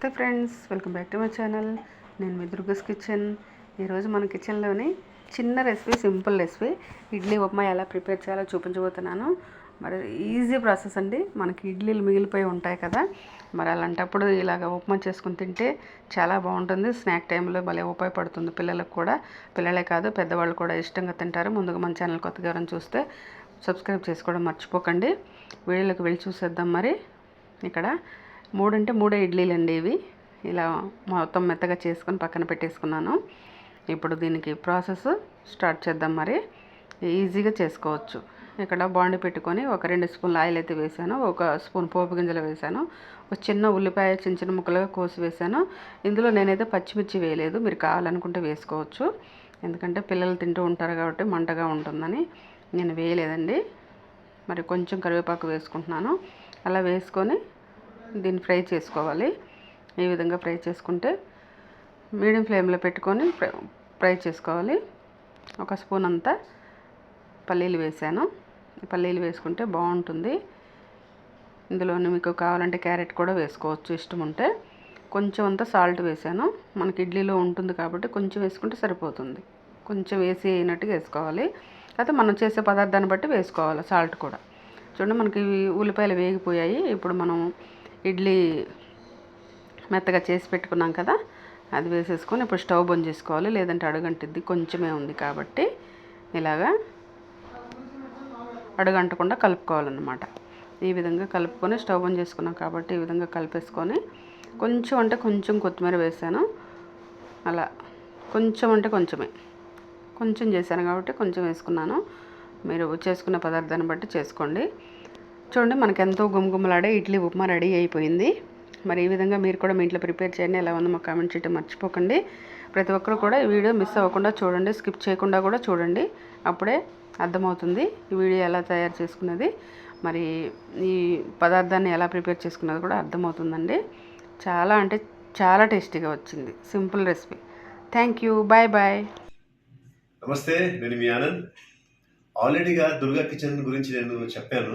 నమస్తే friends welcome back to my channel. నేను మీ దుర్గస్ కిచెన్. ఈరోజు మన కిచెన్లోని చిన్న recipe simple recipe idli upma ఎలా ప్రిపేర్ చేయాలో చూపించబోతున్నాను. మరి ఈజీ ప్రాసెస్ అండి. మనకి ఇడ్లీలు మిగిలిపోయి ఉంటాయి కదా. మరి అలాంటప్పుడు ఇలాగ ఉప్మా చేసుకుని తింటే చాలా బాగుంటుంది. స్నాక్ టైంలో భలే ఉపయోగపడుతుంది పిల్లలకు కూడా. పిల్లలే కాదు పెద్దవాళ్ళు కూడా ఇష్టంగా తింటారు. ముందుగా మన ఛానల్ కొత్తగా ఎవరైనా చూస్తే సబ్స్క్రైబ్ చేసుకోవడం మర్చిపోకండి. వీడియోలోకి వెళ్ళి చూసేద్దాం మరి. ఇక్కడ మూడంటే మూడే ఇడ్లీలు అండి ఇవి. ఇలా మొత్తం మెత్తగా చేసుకొని పక్కన పెట్టేసుకున్నాను. ఇప్పుడు దీనికి ప్రాసెస్ స్టార్ట్ చేద్దాం మరి. ఈజీగా చేసుకోవచ్చు. ఇక్కడ బాండి పెట్టుకొని ఒక రెండు స్పూన్ల ఆయిల్ అయితే వేసాను. ఒక స్పూన్ పోపు గింజలు వేసాను. ఒక చిన్న ఉల్లిపాయ చిన్న చిన్న ముక్కలుగా కోసి వేసాను. ఇందులో నేనైతే పచ్చిమిర్చి వేయలేదు. మీరు కావాలనుకుంటే వేసుకోవచ్చు. ఎందుకంటే పిల్లలు తింటూ ఉంటారు కాబట్టి మంటగా ఉంటుందని నేను వేయలేదండి. మరి కొంచెం కరివేపాకు వేసుకుంటున్నాను. అలా వేసుకొని దీన్ని ఫ్రై చేసుకోవాలి. ఈ విధంగా ఫ్రై చేసుకుంటే మీడియం ఫ్లేమ్లో పెట్టుకొని ఫ్రై ఫ్రై చేసుకోవాలి. ఒక స్పూన్ అంతా పల్లీలు వేసాను. పల్లీలు వేసుకుంటే బాగుంటుంది. ఇందులోనే మీకు కావాలంటే క్యారెట్ కూడా వేసుకోవచ్చు ఇష్టం ఉంటే. కొంచెం అంతా సాల్ట్ వేసాను. మనకి ఇడ్లీలో ఉంటుంది కాబట్టి కొంచెం వేసుకుంటే సరిపోతుంది. కొంచెం వేసి అయినట్టుగా వేసుకోవాలి. అయితే మనం చేసే పదార్థాన్ని బట్టి వేసుకోవాలి సాల్ట్ కూడా. చూడండి మనకి ఉల్లిపాయలు వేగిపోయాయి. ఇప్పుడు మనం ఇడ్లీ మెత్తగా చేసి పెట్టుకున్నాం కదా అది వేసేసుకొని ఇప్పుడు స్టవ్ బంద్ చేసుకోవాలి. లేదంటే అడుగంటిద్ది కొంచెమే ఉంది కాబట్టి ఇలాగా అడుగంటకుండా కలుపుకోవాలన్నమాట. ఈ విధంగా కలుపుకొని స్టవ్ బంద్ చేసుకున్నాం కాబట్టి ఈ విధంగా కలిపేసుకొని కొంచెం అంటే కొంచెం కొత్తిమీర వేసాను. అలా కొంచెం అంటే కొంచెమే. కొంచెం చేశాను కాబట్టి కొంచెం వేసుకున్నాను. మీరు చేసుకున్న పదార్థాన్ని బట్టి చేసుకోండి. చూడండి మనకి ఎంతో గుమగుమలాడే ఇడ్లీ ఉప్మా రెడీ అయిపోయింది. మరి ఈ విధంగా మీరు కూడా మీ ఇంట్లో ప్రిపేర్ చేయండి ఎలా ఉందో మాకు కామెంట్ చేయడం మర్చిపోకండి. ప్రతి ఒక్కరు కూడా ఈ వీడియో మిస్ అవ్వకుండా చూడండి స్కిప్ చేయకుండా కూడా చూడండి. అప్పుడే అర్థమవుతుంది ఈ వీడియో ఎలా తయారు చేసుకున్నది. మరి ఈ పదార్థాన్ని ఎలా ప్రిపేర్ చేసుకున్నది కూడా అర్థమవుతుందండి. చాలా అంటే చాలా టేస్టీగా వచ్చింది. Simple recipe. Thank you bye bye నమస్తే నేను మీ ఆనంద్. ఆల్రెడీగా దుర్గా కిచెన్ గురించి నేను చెప్పాను.